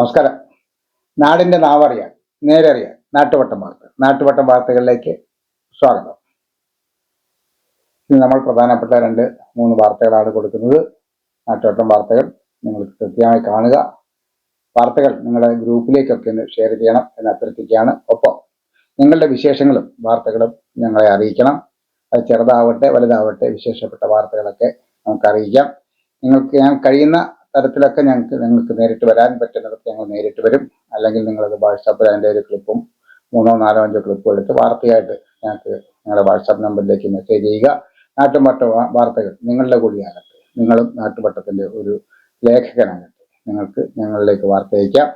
നമസ്കാരം. നാടിന്റെ നാവറിയാൻ നേരറിയാൻ നാട്ടുവട്ടം വാർത്ത നാട്ടുവട്ടം വാർത്തകളിലേക്ക് സ്വാഗതം. ഇന്ന് നമ്മൾ പ്രധാനപ്പെട്ട രണ്ട് മൂന്ന് വാർത്തകളാണ് കൊടുക്കുന്നത്. നാട്ടുവട്ടം വാർത്തകൾ നിങ്ങൾ കൃത്യമായി കാണുക. വാർത്തകൾ നിങ്ങളുടെ ഗ്രൂപ്പിലേക്കൊക്കെ ഒന്ന് ഷെയർ ചെയ്യണം എന്ന് അഭ്യർത്ഥിക്കുകയാണ്. ഒപ്പം നിങ്ങളുടെ വിശേഷങ്ങളും വാർത്തകളും ഞങ്ങളെ അറിയിക്കണം. അത് ചെറുതാവട്ടെ വലുതാവട്ടെ വിശേഷപ്പെട്ട വാർത്തകളൊക്കെ നമുക്ക് അറിയിക്കാം നിങ്ങൾക്ക് ഞാൻ കഴിയുന്ന തരത്തിലൊക്കെ ഞങ്ങൾക്ക് നിങ്ങൾക്ക് നേരിട്ട് വരാൻ പറ്റുന്നിടത്ത് ഞങ്ങൾ നേരിട്ട് വരും. അല്ലെങ്കിൽ നിങ്ങളത് വാട്സാപ്പിൽ അതിന്റെ ഒരു ക്ലിപ്പും മൂന്നോ നാലോ അഞ്ചോ ക്ലിപ്പും എടുത്ത് വാർത്തയായിട്ട് ഞങ്ങൾക്ക് നിങ്ങളുടെ വാട്സാപ്പ് നമ്പറിലേക്ക് മെസ്സേജ് ചെയ്യുക. നാട്ടുംപട്ട വാർത്തകൾ നിങ്ങളുടെ കൂടിയാകട്ടെ നിങ്ങളും നാട്ടുപട്ടത്തിന്റെ ഒരു ലേഖകനാകട്ടെ നിങ്ങൾക്ക് ഞങ്ങളിലേക്ക് വാർത്ത അയക്കാം.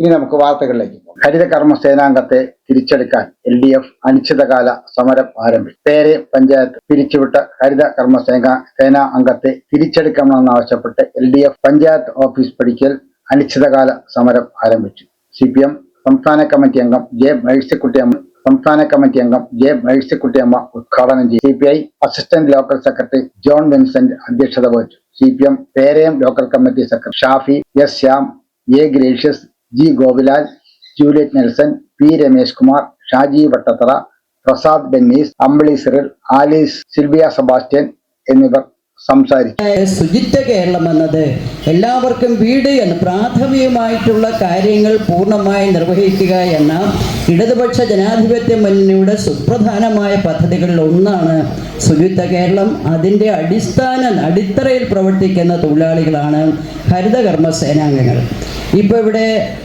ഇനി നമുക്ക് വാർത്തകളിലേക്ക് പോകാം. ഹരിത കർമ്മ സേനാംഗത്തെ തിരിച്ചെടുക്കാൻ എൽ ഡി എഫ് അനിശ്ചിതകാല സമരം ആരംഭിച്ചു. പേരെ പഞ്ചായത്ത് പിരിച്ചുവിട്ട ഹരിത കർമ്മ സേനാ സേനാ അംഗത്തെ തിരിച്ചെടുക്കണമെന്നാവശ്യപ്പെട്ട് L D F panchayat office പടിക്കൽ അനിശ്ചിതകാല സമരം ആരംഭിച്ചു. സി പി എം സംസ്ഥാന കമ്മിറ്റി അംഗം ജെ മേഴ്സിക്കുട്ടിയമ്മ സംസ്ഥാന കമ്മിറ്റി അംഗം ജെ മേഴ്സിക്കുട്ടിയമ്മ ഉദ്ഘാടനം ചെയ്തു. C P I assistant local secretary John Vincent അധ്യക്ഷത വഹിച്ചു. C P M Perayam local committee secretary Shafi S Shyam A Gracious G Gopilal Juliet Nelson P Ramesh Kumar Shaji Vattathara Prasad Bennis Ambili Cyril Alice Sylvia Sebastian എന്നിവർ സംസാരിച്ചു. ശുചിത്വ കേരളം എന്നത് എല്ലാവർക്കും വീട് എന്ന പ്രാഥമികമായിട്ടുള്ള കാര്യങ്ങൾ പൂർണമായി നിർവഹിക്കുക എന്ന ഇടതുപക്ഷ ജനാധിപത്യ മുന്നണിയുടെ സുപ്രധാനമായ പദ്ധതികളിൽ ഒന്നാണ് ശുചിത്വ കേരളം. അതിന്റെ അടിസ്ഥാന അടിത്തറയിൽ പ്രവർത്തിക്കുന്ന തൊഴിലാളികളാണ് ഹരിതകർമ്മ സേനാംഗങ്ങൾ ഇപ്പോൾ ഇവിടെ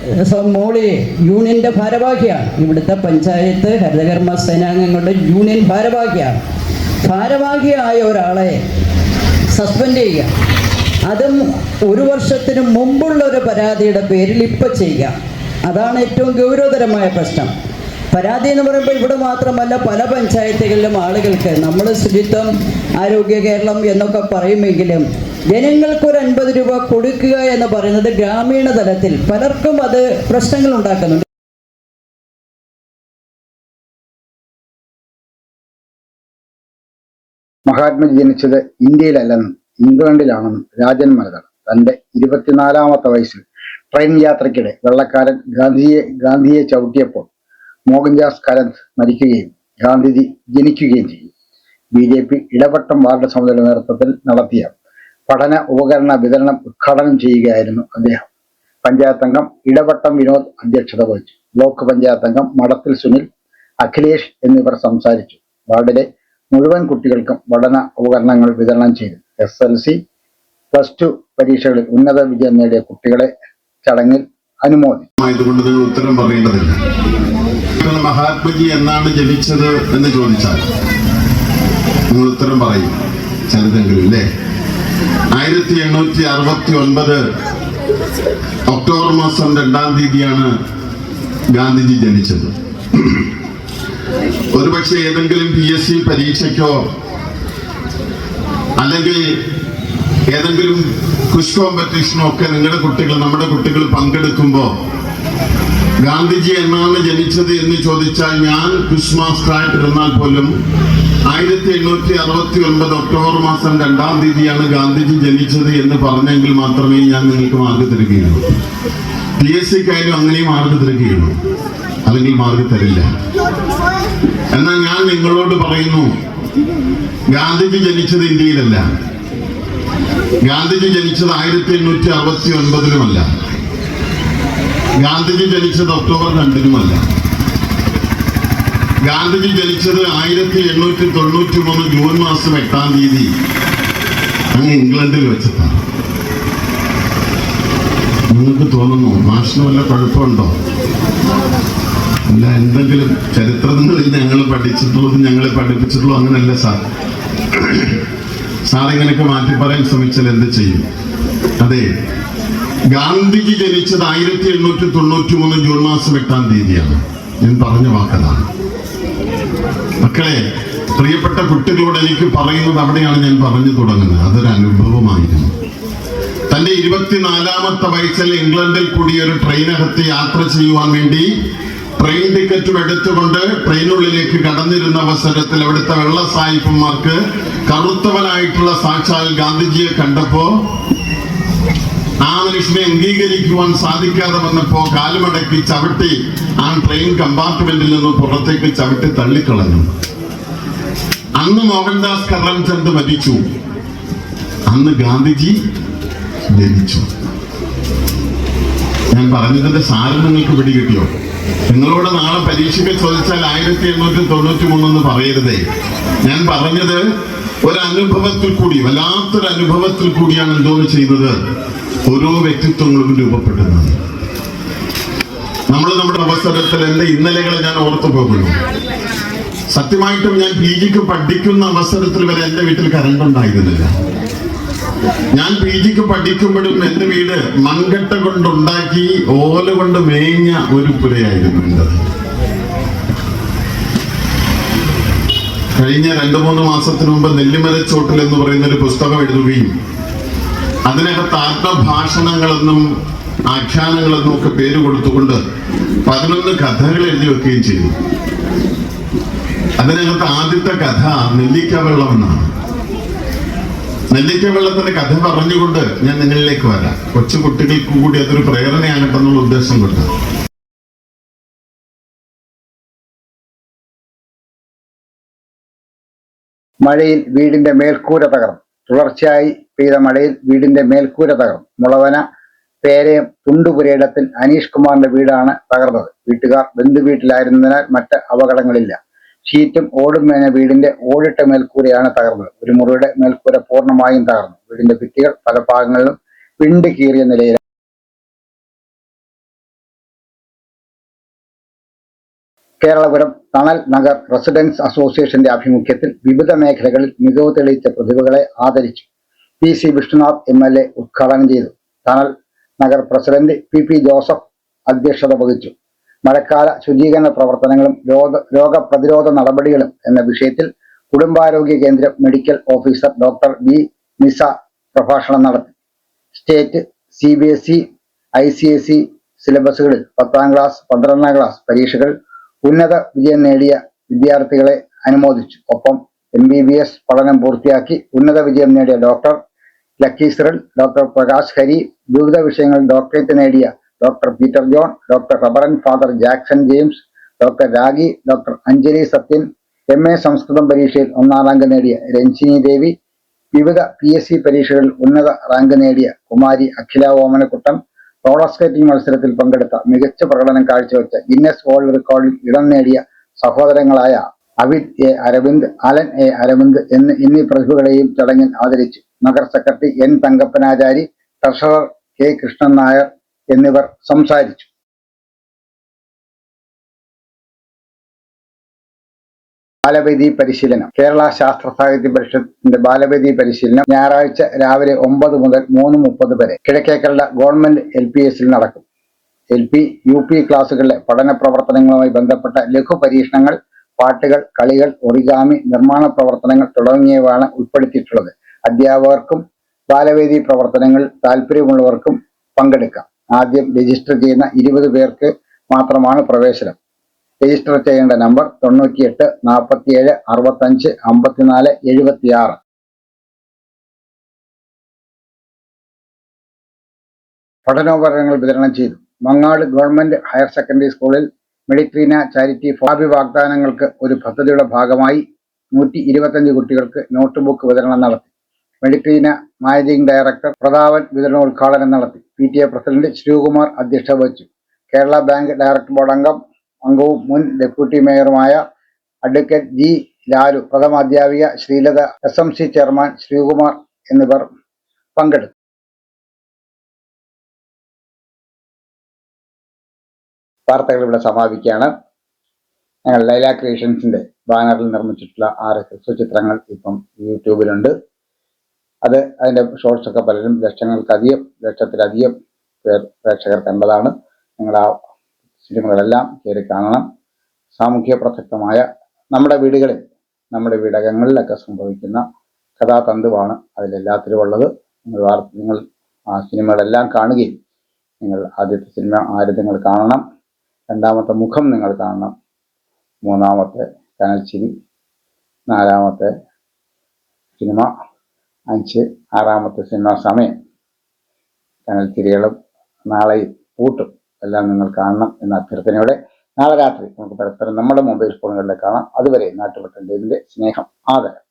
മോളി യൂണിയന്റെ ഭാരവാഹിയാണ്. ഇവിടുത്തെ പഞ്ചായത്ത് ഹരിതകർമ്മ സേനാംഗങ്ങളുടെ യൂണിയൻ ഭാരവാഹിയാണ്. ഭാരവാഹിയായ ഒരാളെ സസ്പെൻഡ് ചെയ്യുക. അതും ഒരു വർഷത്തിന് മുമ്പുള്ള ഒരു പരാതിയുടെ പേരിൽ ഇപ്പം ചെയ്യുക. അതാണ് ഏറ്റവും ഗൗരവതരമായ പ്രശ്നം. പരാതി എന്ന് പറയുമ്പോൾ ഇവിടെ മാത്രമല്ല പല പഞ്ചായത്തുകളിലും ആളുകൾക്ക് നമ്മൾ ശുചിത്വം ആരോഗ്യ കേരളം എന്നൊക്കെ പറയുമെങ്കിലും ജനങ്ങൾക്ക് ഒരു അൻപത് രൂപ കൊടുക്കുക എന്ന് പറയുന്നത് ഗ്രാമീണ തലത്തിൽ പലർക്കും അത് പ്രശ്നങ്ങൾ ഉണ്ടാക്കുന്നുണ്ട്. മഹാത്മജി ജനിച്ചത് ഇന്ത്യയിലല്ലെന്നും ഇംഗ്ലണ്ടിലാണെന്നും രാജൻ മലതർ തന്റെ ഇരുപത്തിനാലാമത്തെ വയസ്സിൽ ട്രെയിൻ യാത്രയ്ക്കിടെ വെള്ളക്കാരൻ ഗാന്ധിയെ ഗാന്ധിയെ ചവിട്ടിയപ്പോൾ മോഹൻദാസ് കരന്ത് മരിക്കുകയും ഗാന്ധിജി ജനിക്കുകയും ചെയ്തു. B J P Edavattom ward സമിതിയുടെ നേതൃത്വത്തിൽ നടത്തിയ പഠന ഉപകരണ വിതരണം ഉദ്ഘാടനം ചെയ്യുകയായിരുന്നു അദ്ദേഹം. പഞ്ചായത്ത് അംഗം ഇടവട്ടം വിനോദ് അധ്യക്ഷത വഹിച്ചു. ബ്ലോക്ക് പഞ്ചായത്ത് അംഗം മടത്തിൽ സുനിൽ അഖിലേഷ് എന്നിവർ സംസാരിച്ചു. വാർഡിലെ മുഴുവൻ കുട്ടികൾക്കും പഠന ഉപകരണങ്ങൾ വിതരണം ചെയ്തു. S L C plus two പരീക്ഷകളിൽ ഉന്നത വിജയം നേടിയ കുട്ടികളെ ചടങ്ങിൽ അനുമോദിച്ചു. ഉത്തരം മഹാത്മജി എന്നാണ് ജനിച്ചത് എന്ന് ചോദിച്ചാൽ നിങ്ങൾ ഉത്തരം പറയും. ചിലതെങ്കിലും ആയിരത്തി എണ്ണൂറ്റി അറുപത്തി ഒൻപത് ഒക്ടോബർ മാസം രണ്ടാം തീയതിയാണ് ഗാന്ധിജി ജനിച്ചത്. ഒരുപക്ഷെ ഏതെങ്കിലും പി എസ് സി പരീക്ഷയ്ക്കോ അല്ലെങ്കിൽ ഏതെങ്കിലും ക്വിസ് കോമ്പറ്റീഷനോ ഒക്കെ നിങ്ങളുടെ കുട്ടികൾ നമ്മുടെ കുട്ടികൾ പങ്കെടുക്കുമ്പോൾ ഗാന്ധിജി എന്നാണ് ജനിച്ചത് എന്ന് ചോദിച്ചാൽ ഞാൻ ക്വിസ് മാസ്റ്ററായിട്ടിരുന്നാൽ പോലും ആയിരത്തി എണ്ണൂറ്റി അറുപത്തി ഒൻപത് ഒക്ടോബർ മാസം രണ്ടാം തീയതിയാണ് ഗാന്ധിജി ജനിച്ചത് എന്ന് പറഞ്ഞെങ്കിൽ മാത്രമേ ഞാൻ നിങ്ങൾക്ക് മാർക്ക് തരികയുള്ളൂ. പി എസ് സിക്കായാലും അങ്ങനെയും മാർക്ക് തരികയുള്ളൂ. അല്ലെങ്കിൽ മാർക്ക് തരില്ല. എന്നാൽ ഞാൻ നിങ്ങളോട് പറയുന്നു ഗാന്ധിജി ജനിച്ചത് ഇന്ത്യയിലല്ല. ഗാന്ധിജി ജനിച്ചത് ആയിരത്തി എണ്ണൂറ്റി അറുപത്തി ഒൻപതിലുമല്ല ഗാന്ധിജി ജനിച്ചത് ഒക്ടോബർ രണ്ടിനുമല്ല. ഗാന്ധിജി ജനിച്ചത് ആയിരത്തി എണ്ണൂറ്റി തൊണ്ണൂറ്റി മൂന്ന് ജൂൺ മാസം എട്ടാം തീയതി അങ്ങ് ഇംഗ്ലണ്ടിൽ വെച്ചിട്ടാണ്. നിങ്ങൾക്ക് തോന്നുന്നു മാഷിന് വല്ല കുഴപ്പമുണ്ടോ? അല്ല എന്തെങ്കിലും ചരിത്രങ്ങളിൽ ഞങ്ങൾ പഠിച്ചിട്ടുള്ളതും ഞങ്ങളെ പഠിപ്പിച്ചിട്ടുള്ളൂ അങ്ങനെയല്ല സാർ. ഇങ്ങനെയൊക്കെ മാറ്റി പറയാൻ ശ്രമിച്ചാൽ എന്ത് ചെയ്യും? അതെ ഗാന്ധിജി ജനിച്ചത് ആയിരത്തി എണ്ണൂറ്റി തൊണ്ണൂറ്റി മൂന്ന് ജൂൺ മാസം എട്ടാം തീയതിയാണ്. ഞാൻ പറഞ്ഞ വാക്കതാണ്. മക്കളെ പ്രിയപ്പെട്ട കുട്ടികളോട് എനിക്ക് പറയുന്നത് അവിടെയാണ് ഞാൻ പറഞ്ഞു തുടങ്ങുന്നത്. അതൊരു അനുഭവമായിരുന്നു. തന്റെ ഇരുപത്തിനാലാമത്തെ വയസ്സിൽ ഇംഗ്ലണ്ടിൽ കൂടി ഒരു ട്രെയിനകത്ത് യാത്ര ചെയ്യുവാൻ വേണ്ടി ട്രെയിൻ ടിക്കറ്റും എടുത്തുകൊണ്ട് ട്രെയിനുള്ളിലേക്ക് കടന്നിരുന്ന അവസരത്തിൽ അവിടുത്തെ വെള്ള സായിപ്പന്മാർക്ക് കറുത്തവനായിട്ടുള്ള സാക്ഷാൽ ഗാന്ധിജിയെ കണ്ടപ്പോ ആ മനുഷ്യനെ അംഗീകരിക്കുവാൻ സാധിക്കാതെ വന്നപ്പോ കാലുമടക്കി ചവിട്ടി ആ ട്രെയിൻ കമ്പാർട്ട്മെന്റിൽ നിന്ന് പുറത്തേക്ക് ചവിട്ടി തള്ളിക്കളഞ്ഞു. അന്ന് മോഹൻദാസ് കറംചന്ദ് മരിച്ചു. അന്ന് ഗാന്ധിജി ജനിച്ചു. ഞാൻ പറഞ്ഞതിന്റെ സാരം നിങ്ങൾക്ക് പിടികിട്ടിയോ? നിങ്ങളോട് നാളെ പരീക്ഷയ്ക്ക് ചോദിച്ചാൽ ആയിരത്തി എണ്ണൂറ്റി തൊണ്ണൂറ്റി മൂന്നെന്ന് പറയരുതേ. ഞാൻ പറഞ്ഞത് ഒരു അനുഭവത്തിൽ കൂടി വല്ലാത്തൊരു അനുഭവത്തിൽ കൂടിയാണ് എന്തോന്ന് ചെയ്യുന്നത് ഓരോ വ്യക്തിത്വങ്ങളും രൂപപ്പെട്ടതാണ് നമ്മൾ നമ്മുടെ അവസരത്തിൽ എന്റെ ഇന്നലെകളെ ഞാൻ ഓർത്തു പോകുന്നു. സത്യമായിട്ടും ഞാൻ പി ജിക്ക് പഠിക്കുന്ന അവസരത്തിൽ വരെ എന്റെ വീട്ടിൽ കറണ്ട് ഉണ്ടായിരുന്നില്ല. ഞാൻ പി ജിക്ക് പഠിക്കുമ്പോഴും എന്റെ വീട് മൺകട്ട കൊണ്ടുണ്ടാക്കി ഓല കൊണ്ട് മേഞ്ഞ ഒരു പുരയായിരുന്നു എന്റേത് കഴിഞ്ഞ രണ്ടു മൂന്ന് മാസത്തിന് മുമ്പ് നെല്ലിമലച്ചോട്ടിൽ എന്ന് പറയുന്ന ഒരു പുസ്തകം എഴുതുകയും അതിനകത്ത് ആത്മഭാഷണങ്ങളെന്നും ആഖ്യാനങ്ങളെന്നും ഒക്കെ പേര് കൊടുത്തുകൊണ്ട് പതിനൊന്ന് കഥകൾ എഴുതി വെക്കുകയും ചെയ്തു. അതിനകത്ത് ആദ്യത്തെ കഥ നെല്ലിക്ക വെള്ളം എന്നാണ്. നെല്ലിക്ക വെള്ളത്തിന്റെ കഥ പറഞ്ഞുകൊണ്ട് ഞാൻ നിങ്ങളിലേക്ക് വരാം. കൊച്ചു കുട്ടികൾക്ക് കൂടി അതൊരു പ്രേരണയാകട്ടെന്നുള്ള ഉദ്ദേശം കൊണ്ട്. മഴയിൽ വീടിന്റെ മേൽക്കൂര തകർന്നു. തുടർച്ചയായി പെയ്ത മഴയിൽ വീടിന്റെ മേൽക്കൂര തകർന്നു. മുളവന പേരയം തുണ്ടുപുരയിടത്തിൽ അനീഷ് കുമാറിന്റെ വീടാണ് തകർന്നത്. വീട്ടുകാർ ബന്ധു ബന്ധുവീട്ടിലായിരുന്നതിനാൽ മറ്റ് അപകടങ്ങളില്ല. ഷീറ്റും ഓടും മേഞ്ഞ വീടിന്റെ ഓടിട്ട മേൽക്കൂരയാണ് തകർന്നത്. ഒരു മുറിയുടെ മേൽക്കൂര പൂർണമായും തകർന്നു. വീടിന്റെ ഭിത്തികൾ പല ഭാഗങ്ങളിലും പിണ്ട് കീറിയ നിലയിൽ കേരളപുരം തണൽ നഗർ റെസിഡൻസ് അസോസിയേഷന്റെ ആഭിമുഖ്യത്തിൽ വിവിധ മേഖലകളിൽ മികവ് തെളിയിച്ച പ്രതിഭകളെ ആദരിച്ചു P C Vishnunath M L A ഉദ്ഘാടനം ചെയ്തു. Thanal Nagar president P P Joseph അധ്യക്ഷത വഹിച്ചു. മഴക്കാല ശുചീകരണ പ്രവർത്തനങ്ങളും രോഗ രോഗപ്രതിരോധ നടപടികളും എന്ന വിഷയത്തിൽ കുടുംബാരോഗ്യ കേന്ദ്രം medical officer doctor B Nisa പ്രഭാഷണം നടത്തി. State C B S E I C S E സിലബസുകളിൽ പത്താം ക്ലാസ് പന്ത്രണ്ടാം ക്ലാസ് പരീക്ഷകൾ ഉന്നത വിജയം നേടിയ വിദ്യാർത്ഥികളെ അനുമോദിച്ചു. ഒപ്പം എം ബി ബി എസ് പഠനം പൂർത്തിയാക്കി ഉന്നത വിജയം നേടിയ doctor Lucky Cyril doctor Prakash Hari വിവിധ വിഷയങ്ങളിൽ ഡോക്ടറേറ്റ് നേടിയ doctor Peter John doctor റബറൻ father Jackson James doctor Ragi doctor Anjali Sathyan M A സംസ്കൃതം പരീക്ഷയിൽ ഒന്നാം റാങ്ക് നേടിയ രഞ്ജിനി ദേവി വിവിധ പി എസ് സി പരീക്ഷകളിൽ ഉന്നത റാങ്ക് നേടിയ കുമാരി അഖില ഓമനക്കുട്ടൻ റോളർ സ്കേറ്റിംഗ് മത്സരത്തിൽ പങ്കെടുത്ത മികച്ച പ്രകടനം കാഴ്ചവെച്ച ഗിന്നസ് വേൾഡ് റെക്കോർഡിൽ ഇടം നേടിയ സഹോദരങ്ങളായ Avid A Aravind Alan A Aravind എന്ന് എന്നീ പ്രതിഭകളെയും ചടങ്ങിൽ ആദരിച്ചു. Nagar secretary N Thankappanachari treasurer K Krishnan Nair എന്നിവർ സംസാരിച്ചു. ബാലവേദി പരിശീലനം. കേരള ശാസ്ത്ര സാഹിത്യ പരിഷത്തിന്റെ ബാലവേദി പരിശീലനം ഞായറാഴ്ച രാവിലെ ഒമ്പത് മുതൽ മൂന്ന് മുപ്പത് വരെ. കിഴക്കേക്കരട ഗവൺമെന്റ് എൽ പി എസിൽ നടക്കും. എൽ പി യു പി ക്ലാസുകളിലെ പഠന പ്രവർത്തനങ്ങളുമായി ബന്ധപ്പെട്ട ലഘു പരീക്ഷണങ്ങൾ പാട്ടുകൾ കളികൾ ഒറിഗാമി നിർമ്മാണ പ്രവർത്തനങ്ങൾ തുടങ്ങിയവയാണ് ഉൾപ്പെടുത്തിയിട്ടുള്ളത്. അധ്യാപകർക്കും ബാലവേദി പ്രവർത്തനങ്ങളിൽ താല്പര്യമുള്ളവർക്കും പങ്കെടുക്കാം. ആദ്യം രജിസ്റ്റർ ചെയ്യുന്ന ഇരുപത് പേർക്ക് മാത്രമാണ് പ്രവേശനം. രജിസ്റ്റർ ചെയ്യേണ്ട നമ്പർ തൊണ്ണൂറ്റിയെട്ട് നാൽപ്പത്തിയേഴ് അറുപത്തഞ്ച് അമ്പത്തിനാല് എഴുപത്തിയാറ്. പഠനോപകരണങ്ങൾ വിതരണം ചെയ്തു. മങ്ങാട് ഗവൺമെന്റ് ഹയർ സെക്കൻഡറി സ്കൂളിൽ മെഡിക്രീന ചാരിറ്റി ഭാവി വാഗ്ദാനങ്ങൾക്ക് ഒരു പദ്ധതിയുടെ ഭാഗമായി നൂറ്റി ഇരുപത്തഞ്ച് കുട്ടികൾക്ക് നോട്ട് ബുക്ക് വിതരണം നടത്തി. മെഡിക്രീന മാനേജിംഗ് ഡയറക്ടർ പ്രതാപൻ വിതരണോദ്ഘാടനം നടത്തി. P T A president Sreekumar അധ്യക്ഷത വഹിച്ചു. കേരള ബാങ്ക് ഡയറക്ടർ ബോർഡ് അംഗം അംഗവും മുൻ ഡെപ്യൂട്ടി മേയറുമായ അഡ്വക്കേറ്റ് ജി ലാലു പ്രഥമ അധ്യാപിക Sreelatha S M C chairman Sreekumar എന്നിവർ പങ്കെടുത്തു. വാർത്തകൾ ഇവിടെ സമാപിക്കുകയാണ്. ഞങ്ങൾ ലൈല ക്രിയേഷൻസിന്റെ ബാനറിൽ നിർമ്മിച്ചിട്ടുള്ള ആറ് ഹ്രസ്വചിത്രങ്ങൾ ഇപ്പം യൂട്യൂബിലുണ്ട്. അത് അതിന്റെ ഷോർട്സ് ഒക്കെ പലരും ലക്ഷങ്ങൾക്കധികം ലക്ഷത്തിലധികം പേർ പ്രേക്ഷകർ കണ്ടതാണ് നിങ്ങൾ ആ സിനിമകളെല്ലാം കയറി കാണണം. സാമൂഹ്യ പ്രസക്തമായ നമ്മുടെ വീടുകളിൽ നമ്മുടെ വീടകങ്ങളിലൊക്കെ സംഭവിക്കുന്ന കഥാതന്തുവാണ് അതിലെല്ലാത്തിലും ഉള്ളത്. നിങ്ങൾ നിങ്ങൾ ആ സിനിമകളെല്ലാം കാണുകയും നിങ്ങൾ ആദ്യത്തെ സിനിമ ആര് നിങ്ങൾ കാണണം രണ്ടാമത്തെ മുഖം നിങ്ങൾ കാണണം മൂന്നാമത്തെ കനൽച്ചിരി നാലാമത്തെ സിനിമ അഞ്ച് ആറാമത്തെ സിനിമ സമയം കനൽച്ചിരികളും നാളെ പൂട്ടും. എല്ലാം നിങ്ങൾ കാണണം എന്ന അഭ്യർത്ഥനയോടെ നാളെ രാത്രി നമുക്ക് പരസ്പരം നമ്മുടെ മൊബൈൽ ഫോണുകളിൽ കാണാം. അതുവരെ നാട്ടുപട്ടൻ സ്നേഹം ആദരം.